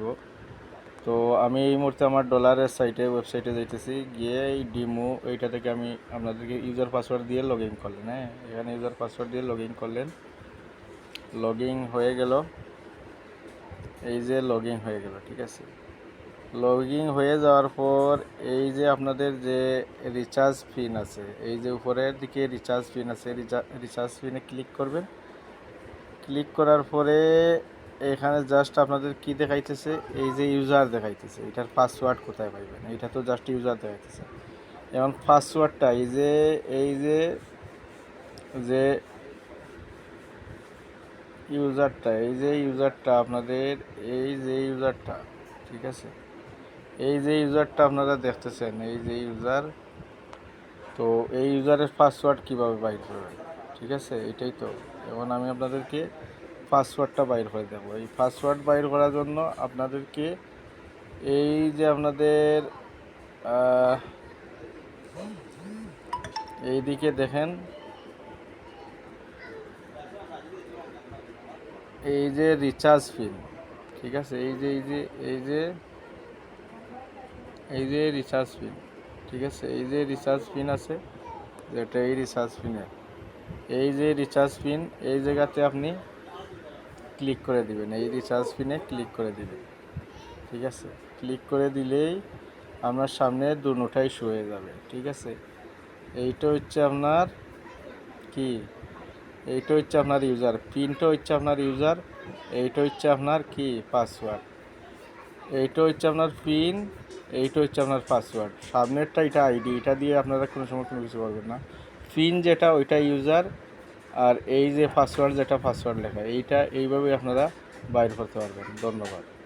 দিব। তো আমি এই মুহূর্তে আমার ডলারের সাইটে ওয়েবসাইটে যাইতেছি। গিয়ে এই ডিমো এইটা থেকে আমি আপনাদেরকে ইউজার পাসওয়ার্ড দিয়ে লগ ইন করলেন হ্যাঁ? এখানে ইউজার পাসওয়ার্ড দিয়ে লগ ইন করলেন। লগ ইন হয়ে গেল। এই যে লগ ইন হয়ে গেল, ঠিক আছে? লগ ইন হয়ে যাওয়ার পর এই যে আপনাদের যে রিচার্জ পিন আছে, এই যে উপরের দিকে রিচার্জ পিন আছে রিচার্জ পিনে ক্লিক করবেন। ক্লিক করার পরে এখানে জাস্ট আপনাদের কি দেখাইতেছে? এই যে ইউজার দেখাইতেছে, এটার পাসওয়ার্ড কোথায় পাইবেন? এটা তো জাস্ট ইউজার দেখাইতেছে। এখন পাসওয়ার্ডটা এই যে এই যে যে ইউজারটা এই যে ইউজারটা আপনাদের, এই যে ইউজারটা ঠিক আছে? এই যে ইউজারটা আপনারা দেখতেছেন, এই যে ইউজার তো এই ইউজারের পাসওয়ার্ড কীভাবে বাইর করবেন? ঠিক আছে? এটাই তো। এখন আমি আপনাদেরকে পাসওয়ার্ডটা বাইর করে দেবো। এই পাসওয়ার্ড বাইর করার জন্য আপনাদেরকে এই যে আপনাদের আহ, এইদিকে দেখেন। এই যে রিচার্জ পিন ঠিক আছে? এই যে এই যে এই যে এই যে রিচার্জ পিন ঠিক আছে? এই যে রিচার্জ পিন আছে যেটা এই রিচার্জ পিনে এই যে রিচার্জ পিন এই জায়গাতে আপনি ক্লিক করে দিবেন, এই রিচার্জ পিনে ক্লিক করে দিবেন। ঠিক আছে? ক্লিক করে দিলেই আপনার সামনে দুটাই শু হয়ে যাবে, ঠিক আছে? এইটা হচ্ছে আপনার কি? এইটা হচ্ছে আপনার ইউজার পিনটা হচ্ছে আপনার ইউজার এইটা হচ্ছে আপনার কি? পাসওয়ার্ড এইটা হচ্ছে আপনার পিন এইটা হচ্ছে আপনার পাসওয়ার্ড সামনেরটা এটা আইডি এটা দিয়ে আপনারা কোনো সময় কোনো কিছু করবেন না। পিন যেটা, ওইটা ইউজার আর এই যে পাসওয়ার্ড যেটা পাসওয়ার্ড লেখা এইটা এইভাবেই আপনারা বাইর করতে পারবেন। ধন্যবাদ।